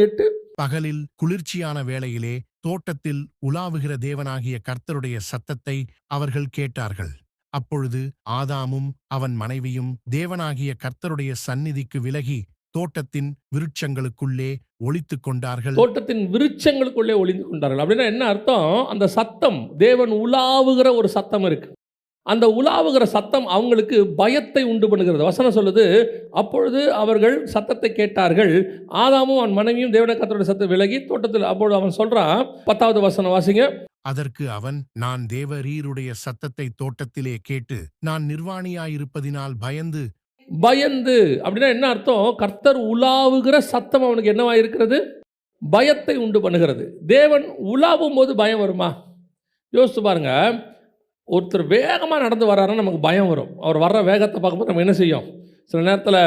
எட்டு பகலில் குளிர்ச்சியான வேளையிலே தோட்டத்தில் உலாவுகிற தேவனாகிய கர்த்தருடைய சத்தத்தை அவர்கள் கேட்டார்கள். அப்பொழுது ஆதாமும் அவன் மனைவியும் தேவனாகிய கர்த்தருடைய சந்நிதிக்கு விலகி தோட்டத்தின் விருட்சங்களுக்குள்ளே ஒளித்துக் கொண்டார்கள். தோட்டத்தின் விருட்சங்களுக்குள்ளே ஒளிந்து கொண்டார்கள். அப்படின்னா என்ன அர்த்தம்? அந்த சத்தம் தேவன் உலாவுகிற ஒரு சத்தம் இருக்கு. அந்த உலாவுகிற சத்தம் அவங்களுக்கு பயத்தை உண்டு பண்ணுகிறது. வசனம் சொல்லுது அப்பொழுது அவர்கள் சத்தத்தை கேட்டார்கள் ஆதாமும் அவன் மனைவியும் தேவன கர்த்தருடைய சத்தத்தை விலகி தோட்டத்தில் அப்பொழுது அவன் சொல்றான் பத்தாவது வசனம் வாசிங்க. அதற்கு அவன் நான் தேவரீருடைய சத்தத்தை தோட்டத்திலே கேட்டு நான் நிர்வாணியாயிருப்பதினால் பயந்து பயந்து. அப்படின்னா என்ன அர்த்தம்? கர்த்தர் உலாவுகிற சத்தம் அவனுக்கு என்னவா இருக்கிறது பயத்தை உண்டு பண்ணுகிறது. தேவன் உலாவும் போது பயம் வருமா? யோசிச்சு பாருங்க. ஒருத்தர் வேகமாக நடந்து வர்றாருன்னா நமக்கு பயம் வரும். அவர் வர்ற வேகத்தை பார்க்கும்போது நம்ம என்ன செய்யும்? சில நேரத்தில்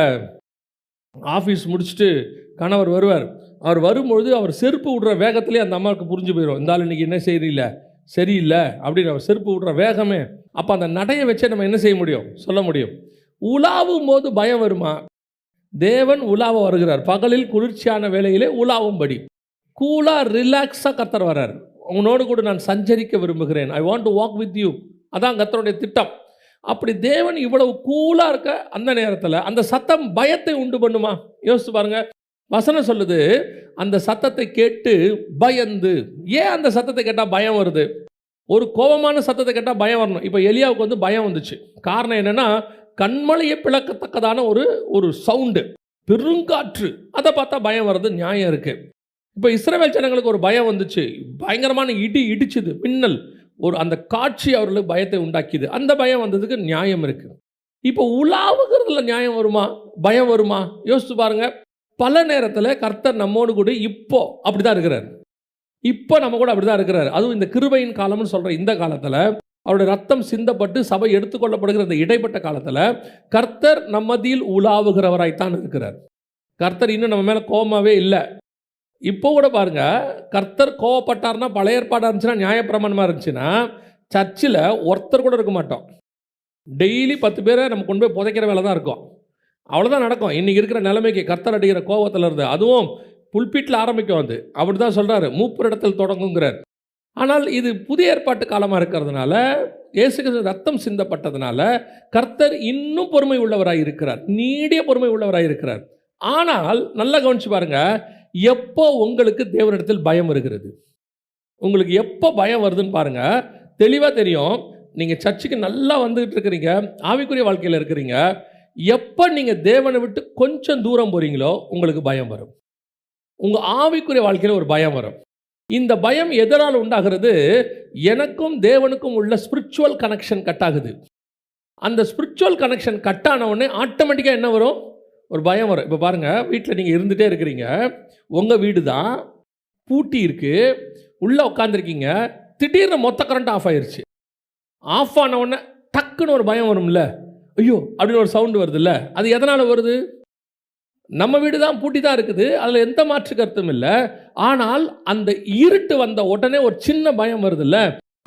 ஆஃபீஸ் முடிச்சுட்டு கணவர் வருவார். அவர் வரும்பொழுது அவர் செருப்பு விடுற வேகத்திலே அந்த அம்மாவுக்கு புரிஞ்சு போயிடும் இந்த ஆள் இன்னைக்கு என்ன செய்யறில்ல சரியில்லை அப்படின்னு அவர் செருப்பு விடுற வேகமே. அப்போ அந்த நடையை வச்சே நம்ம என்ன செய்ய முடியும்? சொல்ல முடியும். உலாவும் போது பயம் வருமா? தேவன் உலாவ வருகிறார். பகலில் குளிர்ச்சியான வேலையிலே உலாவும்படி கூலாக ரிலாக்ஸாக கத்தர் வர்றார். உன்னோடு கூட நான் சஞ்சரிக்க விரும்புகிறேன். I want to walk with you அதான் கத்தருடைய திட்டம். அப்படி தேவன் இவ்வளவு கூலாக இருக்க அந்த நேரத்தில் அந்த சத்தம் பயத்தை உண்டு பண்ணுமா? யோசிச்சு பாருங்க. வசனம் சொல்லுது அந்த சத்தத்தை கேட்டு பயந்து. ஏன் அந்த சத்தத்தை கேட்டால் பயம் வருது? ஒரு கோபமான சத்தத்தை கேட்டால் பயம் வரணும். இப்போ எலியாவுக்கு வந்து பயம் வந்துச்சு. காரணம் என்னென்னா கண்மலையை பிளக்கத்தக்கதான ஒரு ஒரு சவுண்டு பெருங்காற்று. அதை பார்த்தா பயம் வர்றது நியாயம் இருக்குது இப்போ இஸ்ரவேல் ஜனங்களுக்கு ஒரு பயம் வந்துச்சு. பயங்கரமான இடி இடிச்சுது மின்னல். ஒரு அந்த காட்சி அவர்களுக்கு பயத்தை உண்டாக்கியது. அந்த பயம் வந்ததுக்கு நியாயம் இருக்குது இப்போ உலாவுகிறதுல நியாயம் வருமா? பயம் வருமா? யோசித்து பாருங்க. பல நேரத்தில் கர்த்தர் நம்மோடு கூட இப்போ அப்படி தான் இருக்கிறார். இப்போ நம்ம கூட அப்படி தான் இருக்கிறார். அதுவும் இந்த கிருபையின் காலம்னு சொல்கிற இந்த காலத்தில் அவருடைய ரத்தம் சிந்தப்பட்டு சபை எடுத்துக்கொள்ளப்படுகிற இந்த இடைப்பட்ட காலத்தில் கர்த்தர் நம்மதியில் உலாவுகிறவராய்த்தான் இருக்கிறார். கர்த்தர் இன்னும் நம்ம மேலே கோபமாகவே இல்லை. இப்போ கூட பாருங்க கர்த்தர் கோவப்பட்டார்னா பழைய ஏற்பாடாக இருந்துச்சுன்னா நியாயப்பிரமாணமாக இருந்துச்சுன்னா சர்ச்சில் ஒருத்தர் கூட இருக்க மாட்டோம். டெய்லி பத்து பேரை நம்ம கொண்டு போய் புதைக்கிற வேலை தான் இருக்கும். அவ்வளோதான் நடக்கும். இன்றைக்கி இருக்கிற நிலைமைக்கு கர்த்தர் அடிக்கிற கோவத்தில் இருந்து அதுவும் புல்பீட்டில் ஆரம்பிக்கும் அது. அப்படி தான் சொல்கிறாரு மூப்பர் இடத்தில் தொடங்குங்கிறார். ஆனால் இது புதிய ஏற்பாட்டு காலமாக இருக்கிறதுனால இயேசு ரத்தம் சிந்தப்பட்டதுனால கர்த்தர் இன்னும் பொறுமை உள்ளவராக இருக்கிறார். நீடிய பொறுமை உள்ளவராக இருக்கிறார். ஆனால் நல்லா கவனிச்சு பாருங்கள் எப்போ உங்களுக்கு தேவனிடத்தில் பயம் வருகிறது? உங்களுக்கு எப்போ பயம் வருதுன்னு பாருங்க. தெளிவாக தெரியும். நீங்கள் சர்ச்சுக்கு நல்லா வந்துகிட்டு இருக்கிறீங்க. ஆவிக்குரிய வாழ்க்கையில் இருக்கிறீங்க. எப்போ நீங்கள் தேவனை விட்டு கொஞ்சம் தூரம் போகிறீங்களோ உங்களுக்கு பயம் வரும். உங்கள் ஆவிக்குரிய வாழ்க்கையில் ஒரு பயம் வரும். இந்த பயம் எதனால் உண்டாகிறது? எனக்கும் தேவனுக்கும் உள்ள ஸ்பிரிச்சுவல் கனெக்ஷன் கட் ஆகுது. அந்த ஸ்பிரிச்சுவல் கனெக்ஷன் கட் ஆன உடனே ஆட்டோமேட்டிக்காக என்ன வரும்? ஒரு பயம் வரும். இப்போ பாருங்கள் வீட்டில் நீங்கள் இருந்துகிட்டே இருக்கிறீங்க. உங்கள் வீடு தான் பூட்டி இருக்குது உள்ளே உட்காந்துருக்கீங்க திடீர்னு மொத்த கரண்ட் ஆஃப் ஆயிருச்சு. ஆஃப் ஆன உடனே டக்குன்னு ஒரு பயம் வரும்ல. ஐயோ அப்படின்னு ஒரு சவுண்டு வருதுல்ல. அது எதனால் வருது? நம்ம வீடு தான் பூட்டி தான் இருக்குது. அதில் எந்த மாற்று கருத்தும் இல்லை. ஆனால் அந்த இருட்டு வந்த உடனே ஒரு சின்ன பயம் வருதுல்ல.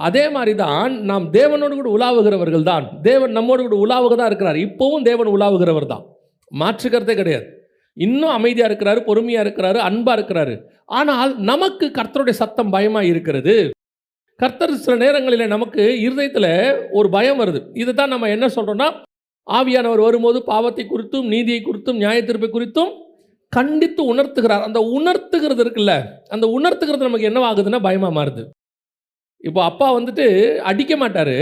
அதே மாதிரி தான் நாம் தேவனோடு கூட உலாவுகிறவர்கள் தான் தேவன் நம்மோடு கூட உலாவுக தான் இருக்கிறார். இப்போவும் தேவன் உலாவுகிறவர் தான் மாற்று கருத்தே கிடையாது. இன்னும் அமைதியாக இருக்கிறாரு பொறுமையாக இருக்கிறாரு அன்பாக இருக்கிறாரு. ஆனால் நமக்கு கர்த்தருடைய சத்தம் பயமாக இருக்கிறது. கர்த்தர் சில நேரங்களில் நமக்கு இருதயத்தில் ஒரு பயம் வருது. இதை தான் நம்ம என்ன சொல்கிறோன்னா ஆவியானவர் வரும்போது பாவத்தை குறித்தும் நீதியை குறித்தும் நியாயத்தீர்ப்பை குறித்தும் கண்டித்து உணர்த்துகிறார். அந்த உணர்த்துகிறது இருக்குல்ல அந்த உணர்த்துகிறது நமக்கு என்னவாகுதுன்னா பயமாக மாறுது. இப்போ அப்பா வந்துட்டு அடிக்க மாட்டார்.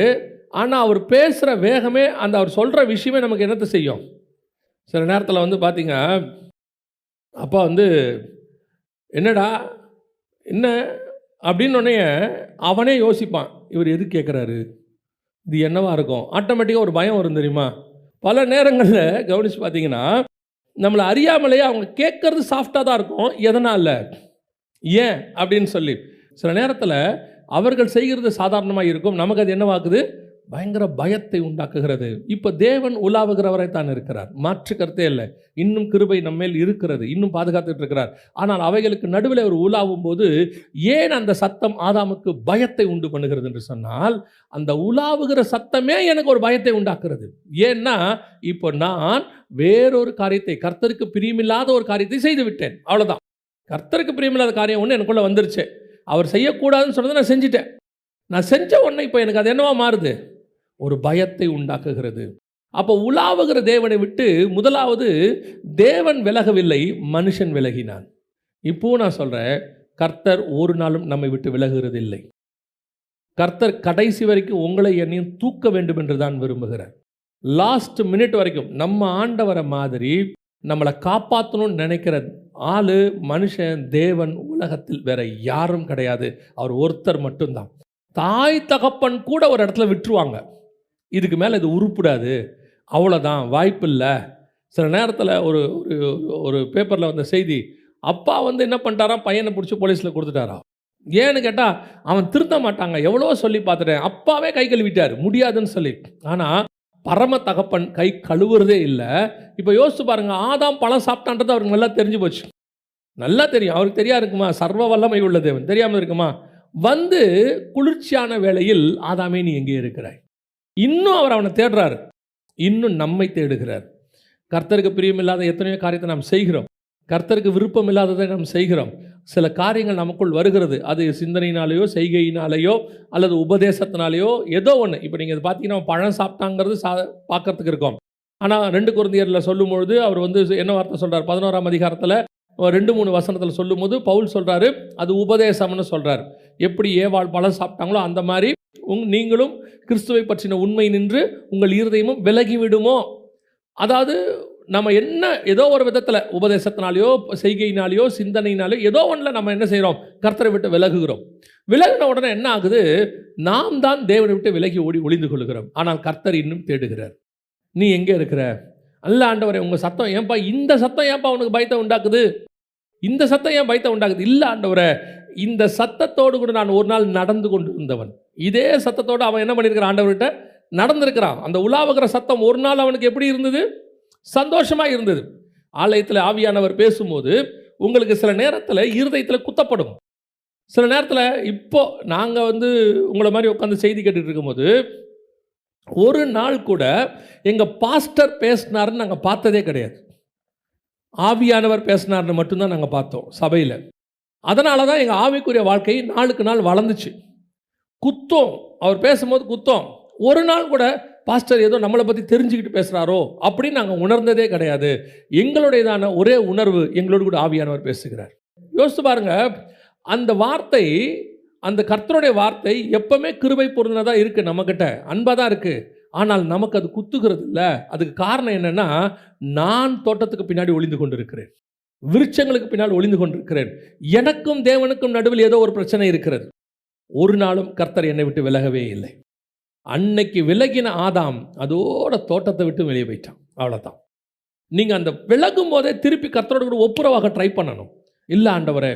ஆனால் அவர் பேசுகிற வேகமே அந்த அவர் சொல்கிற விஷயமே நமக்கு என்னத்தை செய்யும்? சில நேரத்தில் வந்து பார்த்தீங்க அப்பா வந்து என்னடா என்ன? அப்படின்னு உடனே அவனே யோசிப்பான் இவர் எது கேட்குறாரு இது என்னவாக இருக்கும்? ஆட்டோமேட்டிக்காக ஒரு பயம் வரும் தெரியுமா? பல நேரங்களில் கவனித்து பார்த்தீங்கன்னா நம்மளை அறியாமலேயே அவங்க கேட்குறது சாஃப்டாக தான் இருக்கும். எதனால்? ஏன்? அப்படின்னு சொல்லி. சில நேரத்தில் அவர்கள் செய்கிறது சாதாரணமாக இருக்கும். நமக்கு அது என்னவாக்குது? பயங்கர பயத்தை உண்டாக்குகிறது. இப்போ தேவன் உலாவுகிறவரை தான் இருக்கிறார். மாற்று கருத்தே இல்லை. இன்னும் கிருபை நம்மேல் இருக்கிறது. இன்னும் பாதுகாத்துட்டு இருக்கிறார். ஆனால் அவைகளுக்கு நடுவில் ஒரு உலாவும் போது ஏன் அந்த சத்தம் ஆதாமுக்கு பயத்தை உண்டு பண்ணுகிறது என்று சொன்னால் அந்த உலாவுகிற சத்தமே எனக்கு ஒரு பயத்தை உண்டாக்குறது ஏன்னா இப்போ நான் வேறொரு காரியத்தை கர்த்தருக்கு பிரியமில்லாத ஒரு காரியத்தை செய்து விட்டேன். அவ்வளோதான் கர்த்தருக்கு பிரியமில்லாத காரியம் ஒன்று எனக்குள்ளே வந்துருச்சு. அவர் செய்யக்கூடாதுன்னு சொன்னதை நான் செஞ்சிட்டேன். நான் செஞ்ச உடனே இப்போ எனக்கு அது என்னவா மாறுது? ஒரு பயத்தை உண்டாக்குகிறது. அப்போ உலாவுகிற தேவனை விட்டு முதலாவது தேவன் விலகவில்லை மனுஷன் விலகினான். இப்போ நான் சொல்கிறேன் கர்த்தர் ஒரு நாளும் நம்மை விட்டு விலகுகிறது இல்லை கர்த்தர் கடைசி வரைக்கும் உங்களை என்னையும் தூக்க வேண்டும் என்று தான் விரும்புகிறார். லாஸ்ட் மினிட் வரைக்கும் நம்ம ஆண்டவரை மாதிரி நம்மளை காப்பாற்றணும்னு நினைக்கிற ஆள் மனுஷன் தேவன் உலகத்தில் வேற யாரும் கிடையாது. அவர் ஒருத்தர் மட்டும்தான். தாய் தகப்பன் கூட ஒரு இடத்துல விட்டுருவாங்க. இதுக்கு மேலே இது உருப்பிடாது. அவ்வளோதான் வாய்ப்பு இல்லை சில நேரத்தில் ஒரு ஒரு ஒரு பேப்பரில் வந்த செய்தி அப்பா வந்து என்ன பண்ணிட்டாராம் பையனை பிடிச்சி போலீஸில் கொடுத்துட்டாரா? ஏன்னு கேட்டால் அவன் திருத்த மாட்டாங்க. எவ்வளோ சொல்லி பார்த்துட்டேன். அப்பாவே கை கழுவிட்டார். முடியாதுன்னு சொல்லி. ஆனால் பரம தகப்பன் கை கழுவுறதே இல்லை. இப்போ யோசிச்சு பாருங்கள் ஆதாம் பழம் சாப்பிட்டான்றது அவருக்கு நல்லா தெரிஞ்சு போச்சு. நல்லா தெரியும். அவருக்கு தெரியா இருக்குமா? சர்வ வல்லமை உள்ள தேவன். தெரியாமல் இருக்குமா? வந்து குளிர்ச்சியான வேளையில் ஆதாமே நீ எங்கே இருக்கிறாய்? இன்னும் அவர் அவனை தேடுறாரு. இன்னும் நம்மை தேடுகிறார். கர்த்தருக்கு பிரியமில்லாத எத்தனையோ காரியத்தை நாம் செய்கிறோம். கர்த்தருக்கு விருப்பம் இல்லாததை நாம் செய்கிறோம். சில காரியங்கள் நமக்குள் வருகிறது. அது சிந்தனையினாலேயோ செய்கையினாலேயோ அல்லது உபதேசத்தினாலேயோ ஏதோ ஒன்று இப்போ நீங்கள் பார்த்தீங்கன்னா பழம் சாப்பிட்டாங்கிறது சா பார்க்கறதுக்கு இருக்கும். ஆனால் ரெண்டு குருந்தியரில் சொல்லும்பொழுது அவர் வந்து என்ன வார்த்தை சொல்கிறார் பதினோராம் அதிகாரத்தில் ரெண்டு மூணு வசனத்தில் சொல்லும்போது பவுல் சொல்கிறாரு அது உபதேசம்னு சொல்கிறார் எப்படி ஏவாள் பழம் சாப்பிட்டாங்களோ அந்த மாதிரி உங் நீங்களும் கிறிஸ்துவை பற்றின உண்மை நின்று உங்கள் இருதயமும் விலகி விடுமோ? அதாவது நம்ம என்ன ஏதோ ஒரு விதத்தில் உபதேசத்தினாலேயோ செய்கையினாலேயோ சிந்தனையினாலேயோ ஏதோ ஒன்றில் நம்ம என்ன செய்கிறோம் கர்த்தரை விட்டு விலகுகிறோம். விலகின உடனே என்ன ஆகுது? நாம் தான் தேவனை விட்டு விலகி ஓடி ஒளிந்து கொள்கிறோம் ஆனால் கர்த்தர் இன்னும் தேடுகிறார். நீ எங்கே இருக்கிற? அல்ல ஆண்டவரே உங்கள் சத்தம் ஏன்பா இந்த சத்தம் ஏன்பா உனக்கு பயத்தை உண்டாக்குது? இந்த சத்தம் ஏன் பயத்தை உண்டாக்குது? இல்லை ஆண்டவரே இந்த சத்தத்தோடு கூட நான் ஒரு நாள் நடந்து கொண்டு இருந்தவன் இதே சத்தத்தோடு அவன் என்ன பண்ணியிருக்கிறான் ஆண்டவர்கிட்ட? நடந்திருக்கிறான். அந்த உலாவுகிற சத்தம் ஒரு நாள் அவனுக்கு எப்படி இருந்தது? சந்தோஷமாக இருந்தது. ஆலயத்தில் ஆவியானவர் பேசும்போது உங்களுக்கு சில நேரத்தில் இருதயத்தில் குத்தப்படும். சில நேரத்தில் இப்போ நாங்கள் வந்து உங்களை மாதிரி உட்காந்து செய்தி கேட்டுட்டு இருக்கும்போது ஒரு நாள் கூட எங்கள் பாஸ்டர் பேசினார்னு நாங்கள் பார்த்ததே கிடையாது. ஆவியானவர் பேசினார்னு மட்டும்தான் நாங்கள் பார்த்தோம் சபையில். அதனால தான் எங்கள் ஆவிக்குரிய வாழ்க்கை நாளுக்கு நாள் வளர்ந்துச்சு. குத்தம் அவர் பேசும்போது குத்தம். ஒரு நாள் கூட பாஸ்டர் ஏதோ நம்மளை பற்றி தெரிஞ்சுக்கிட்டு பேசுகிறாரோ அப்படின்னு நாங்கள் உணர்ந்ததே கிடையாது. எங்களுடையதான ஒரே உணர்வு எங்களோடு கூட ஆவியானவர் பேசுகிறார். யோசித்து பாருங்கள் அந்த வார்த்தை அந்த கர்த்தருடைய வார்த்தை எப்பவுமே கிருபை பொருந்தினதாக இருக்குது நம்மக்கிட்ட அன்பாக தான் இருக்குது ஆனால் நமக்கு அது குத்துகிறது இல்லை. அதுக்கு காரணம் என்னென்னா நான் தோட்டத்துக்கு பின்னாடி ஒளிந்து கொண்டிருக்கிறேன். விருட்சங்களுக்கு பின்னால் ஒளிந்து கொண்டிருக்கிறேன். எனக்கும் தேவனுக்கும் நடுவில் ஏதோ ஒரு பிரச்சனை இருக்கிறது. ஒரு நாளும் கர்த்தர் என்னை விட்டு விலகவே இல்லை. அன்னைக்கு விலகின ஆதாம் அதோட தோட்டத்தை விட்டு வெளியே போயிட்டான். அவ்வளோதான் நீங்கள் அந்த விலகும் போதே திருப்பி கர்த்தரோட கூட ஒப்புரவாக ட்ரை பண்ணணும். இல்லை ஆண்டவரே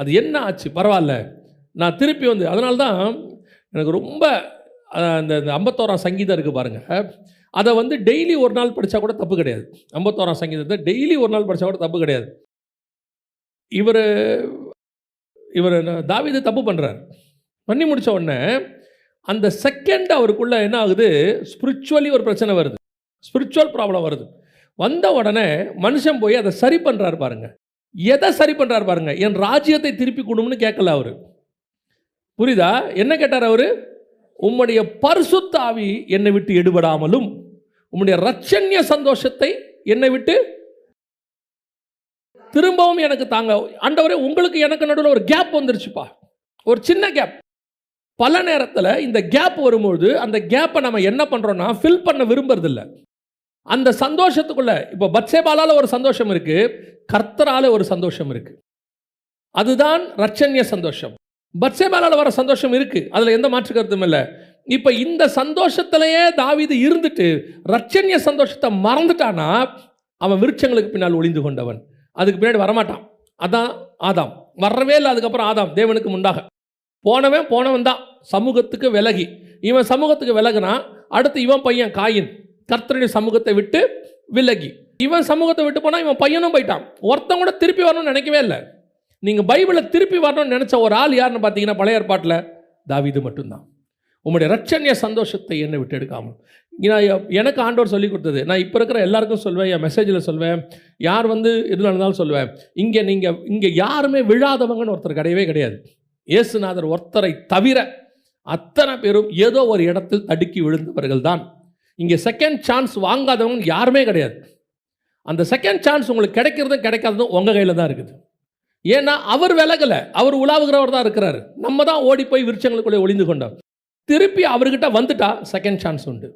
அது என்ன ஆச்சு? பரவாயில்ல. நான் திருப்பி வந்து அதனால தான் எனக்கு ரொம்ப அந்த இந்த ஐம்பத்தோராம் சங்கீதம் இருக்குது பாருங்கள் அதை வந்து டெய்லி ஒரு நாள் படித்தா கூட தப்பு கிடையாது. ஐம்பத்தோராம் சங்கீதத்தை டெய்லி ஒரு நாள் படித்தா கூட தப்பு கிடையாது. இவர் இவர் தாவீது தப்பு பண்ணுறார் பண்ணி முடித்த உடனே அந்த செகண்ட் அவருக்குள்ள என்ன ஆகுது? ஸ்பிரிச்சுவலி ஒரு பிரச்சனை வருது. ஸ்பிரிச்சுவல் ப்ராப்ளம் வருது. வந்த உடனே மனுஷன் போய் அதை சரி பண்ணுறாரு பாருங்கள் எதை சரி பண்ணுறாரு பாருங்கள் என் ராஜ்யத்தை திருப்பி கொடும்னு கேட்கல அவர். புரியுதா? என்ன கேட்டார் அவர்? உம்முடைய பரிசுத்தாவி என்னை விட்டு எடுபடாமலும் உம்முடைய ரட்சண்ய சந்தோஷத்தை என்னை விட்டு திரும்பவும் எனக்கு தாங்க. ஆண்டவரே உங்களுக்கு எனக்கு நடுவில் ஒரு கேப் வந்துருச்சுப்பா. ஒரு சின்ன கேப் பல நேரத்தில் இந்த கேப் வரும்போது அந்த கேப்பை நம்ம என்ன பண்ணுறோன்னா ஃபில் பண்ண விரும்புறதில்ல. அந்த சந்தோஷத்துக்குள்ள இப்போ பட்சேபாலால் ஒரு சந்தோஷம் இருக்குது கர்த்தரால் ஒரு சந்தோஷம் இருக்குது அதுதான் ரட்சண்ய சந்தோஷம். பட்சேபாலால் வர சந்தோஷம் இருக்குது அதில் எந்த மாற்று கருத்தும் இல்லை. இப்போ இந்த சந்தோஷத்திலேயே தாவிது இருந்துட்டு ரட்சண்ய சந்தோஷத்தை மறந்துட்டானா? அவன் விருட்சங்களுக்கு பின்னால் ஒளிந்து கொண்டவன். அதுக்கு பின்னாடி வரமாட்டான். அதான் ஆதாம். வரவே இல்லை அதுக்கப்புறம் ஆதாம். தேவனுக்கு முண்டாக போனவன் போனவன் தான். சமூகத்துக்கு விலகி. இவன் சமூகத்துக்கு விலகுனா அடுத்து இவன் பையன் காயின். கர்த்தருடைய சமூகத்தை விட்டு விலகி. இவன் சமூகத்தை விட்டு போனால் இவன் பையனும் போயிட்டான். ஒருத்தன் கூட திருப்பி வரணும்னு நினைக்கவே இல்லை. நீங்கள் பைபிளை திருப்பி வரணும்னு நினச்ச ஒரு ஆள் யாருன்னு பார்த்தீங்கன்னா பழைய ஏற்பாட்டில் தாவிது மட்டும்தான். உங்களுடைய ரட்சணிய சந்தோஷத்தை என்னை விட்டு எடுக்காமல். நான் எனக்கு ஆண்டவர் சொல்லி கொடுத்தது. நான் இப்போ இருக்கிற எல்லாருக்கும் சொல்வேன் என் மெசேஜில் சொல்வேன். யார் வந்து எது நடந்தாலும் சொல்லுவேன் இங்கே நீங்கள் இங்கே யாருமே விழாதவங்கன்னு ஒருத்தர் கிடையவே கிடையாது. இயேசுநாதர் ஒருத்தரை தவிர அத்தனை பேரும் ஏதோ ஒரு இடத்தில் தடுக்கி விழுந்தவர்கள் தான். இங்கே செகண்ட் சான்ஸ் வாங்காதவங்க யாருமே கிடையாது. அந்த செகண்ட் சான்ஸ் உங்களுக்கு கிடைக்கிறதும் கிடைக்காததும் உங்கள் கையில் தான் இருக்குது. ஏன்னா அவர் விலகலை. அவர் உலாவுகிறவர் தான் இருக்கிறார். நம்ம தான் ஓடி போய் விருட்சங்களுக்குள்ளே ஒளிந்து கொண்டோம். திருப்பி அவர்கிட்ட வந்துட்டா செகண்ட் சான்ஸ் உண்டு.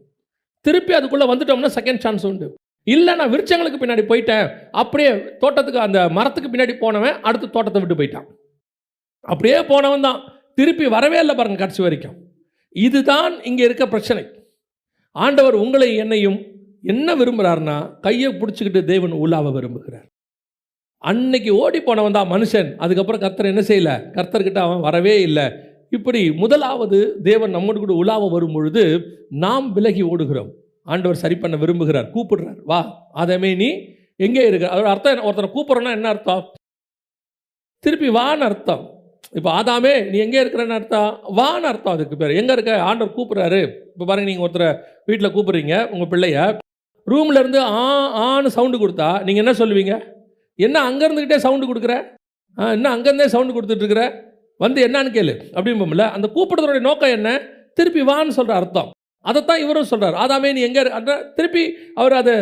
திருப்பி அதுக்குள்ளே வந்துட்டோம்னா செகண்ட் சான்ஸ் உண்டு. இல்லை நான் விருட்சங்களுக்கு பின்னாடி போயிட்டேன். அப்படியே தோட்டத்துக்கு அந்த மரத்துக்கு பின்னாடி போனவன் அடுத்து தோட்டத்தை விட்டு போயிட்டான். அப்படியே போனவன் தான். திருப்பி வரவே இல்லை பாருங்க கடைசி வரைக்கும். இதுதான் இங்கே இருக்க பிரச்சனை. ஆண்டவர் உங்களை என்னையும் என்ன விரும்புகிறாருன்னா கையை பிடிச்சிக்கிட்டு தேவன் உலாவ விரும்புகிறார். அன்னைக்கு ஓடி போனவன் தான் மனுஷன். அதுக்கப்புறம் கர்த்தர் என்ன செய்யல? கர்த்தர்கிட்ட அவன் வரவே இல்லை. இப்படி முதலாவது தேவன் நம்மோடு கூட உலாவ வரும் பொழுது நாம் விலகி ஓடுகிறோம். ஆண்டவர் சரி பண்ண விரும்புகிறார். கூப்பிடுறார். வா அதமே நீ எங்கே இருக்க அதோட அர்த்தம் என்ன? ஒருத்தனை கூப்பிட்றோன்னா என்ன அர்த்தம்? திருப்பி வான்னு அர்த்தம். இப்போ ஆதாமே நீ எங்கே இருக்கிறன்னு அர்த்தம்? வான்னு அர்த்தம் அதுக்கு பேர். எங்கே இருக்க? ஆண்டவர் கூப்பிட்றாரு. இப்போ பாருங்க நீங்கள் ஒருத்தரை வீட்டில் கூப்பிட்றீங்க உங்கள் பிள்ளைய. ரூம்ல இருந்து ஆ ஆன்னு சவுண்டு கொடுத்தா நீங்கள் என்ன சொல்லுவீங்க? என்ன அங்கே இருந்துக்கிட்டே சவுண்டு கொடுக்குற என்ன அங்கேருந்தே சவுண்டு கொடுத்துட்ருக்குற? வந்து என்னன்னு கேளு. அப்படிம்போம்ல அந்த கூப்பிடுறதோட நோக்கம் என்ன? திருப்பி வான்னு சொல்கிற அர்த்தம். அதைத்தான் இவரும் சொல்கிறார் ஆதாமே நீ எங்கே திருப்பி அவர் அதை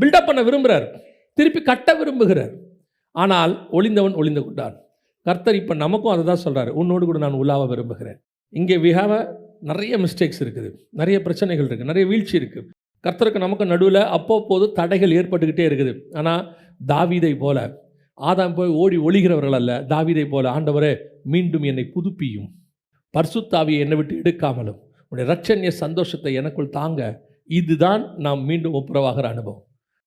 பில்டப் பண்ண விரும்புகிறார் திருப்பி கட்ட விரும்புகிறார். ஆனால் ஒளிந்தவன் ஒளிந்து கொண்டான். கர்த்தர் இப்போ நமக்கும் அதை தான் சொல்கிறார் உன்னோடு கூட நான் உலாவ விரும்புகிறேன். இங்கே விஹாவ நிறைய மிஸ்டேக்ஸ் இருக்குது. நிறைய பிரச்சனைகள் இருக்குது நிறைய வீழ்ச்சி இருக்குது கர்த்தருக்கு நமக்கு நடுவில் அப்பப்போது தடைகள் ஏற்பட்டுக்கிட்டே இருக்குது. ஆனால் தாவீதை போல ஆதாம் போய் ஓடி ஒழிகிறவர்கள் அல்ல தாவீதை போல ஆண்டவரே மீண்டும் என்னை புதுப்பியும். பர்சுத்தாவியை என்னை விட்டு எடுக்காமலும் உடைய ரட்சண்ய சந்தோஷத்தை எனக்குள் தாங்க இதுதான் நாம் மீண்டும் ஒப்புரவாகிற அனுபவம்.